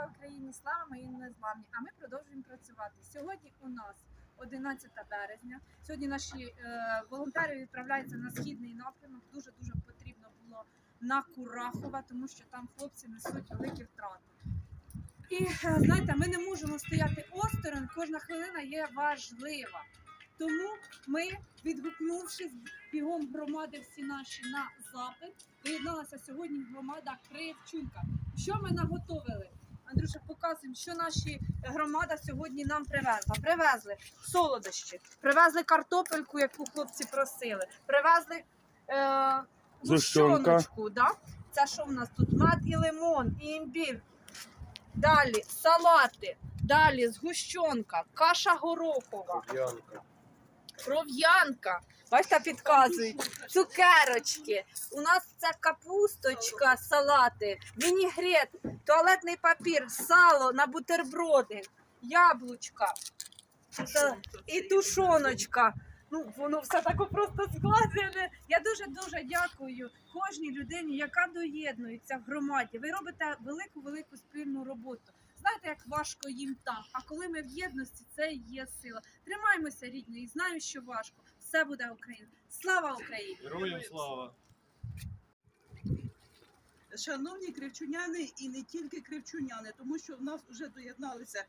слава Україні, слава моїй незламні. А ми продовжуємо працювати. Сьогодні у нас 11 березня. Сьогодні наші е, волонтери відправляються на східний напрямок. Дуже дуже потрібно було на Курахова, тому що там хлопці несуть великі втрати. І е, знаєте, ми не можемо стояти осторонь. Кожна хвилина є важлива. Тому ми, відгукнувшись бігом громади всі наші на запит, доєдналася сьогодні громада Кривчунка. Що ми наготовили? Андрюша, показуємо, що наші громада сьогодні нам привезла. Привезли солодощі, привезли картопельку, яку хлопці просили, привезли е, гущоночку, Да? Це що в нас тут? Мед і лимон, і імбір. Далі салати, далі згущенка, каша горохова, кров'янка. Бачите, підказують. Цукерочки. У нас це капусточка, салати, вінігрет, туалетний папір, сало на бутерброди, яблучка та- і тушоночка. Ну, воно все таке просто складене. Я дуже дуже дякую кожній людині, яка доєднується в громаді. Ви робите велику велику спільну роботу. Знаєте, як важко їм там. А коли ми в єдності, це є сила. Тримаймося, рідні, і знаю, що важко. Все буде Україна. Слава Україні! Героям слава! Шановні кривчуняни і не тільки кривчуняни, тому що в нас вже доєдналися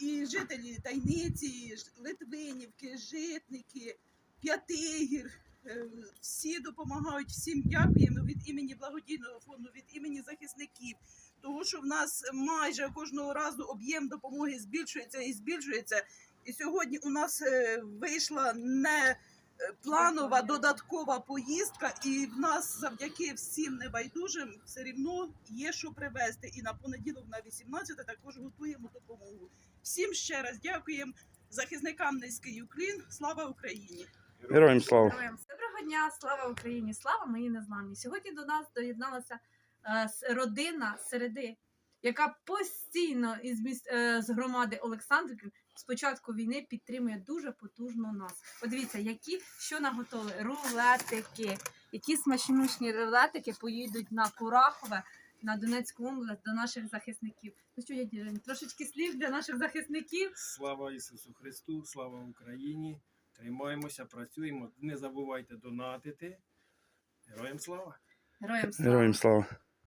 і жителі Тайниці, і Литвинівки, Житники, П'ятигір. Е, Всі допомагають, всім дякуємо від імені благодійного фонду, від імені захисників. Тому що в нас майже кожного разу об'єм допомоги збільшується і збільшується. І сьогодні у нас е, вийшла не е, планова додаткова поїздка, і в нас завдяки всім небайдужим все рівно є що привезти. І на понеділок, на 18 також готуємо допомогу. Всім ще раз дякуємо захисникам низький уклін. Слава Україні! Героям слава. Слава Україні, слава моїй незламні. Сьогодні до нас доєдналася е, родина середи, яка постійно із міс- е, з громади Олександрівки з початку війни підтримує дуже потужно нас. Подивіться, які що наготовили рулетики, які смачнючні рулетики поїдуть на Курахове. На Донецьку область до наших захисників. Ну що, Жень, трошечки слів для наших захисників. Слава Ісусу Христу, слава Україні! Тримаємося, працюємо. Не забувайте донатити. Героям слава! Героям слава. Героям слава.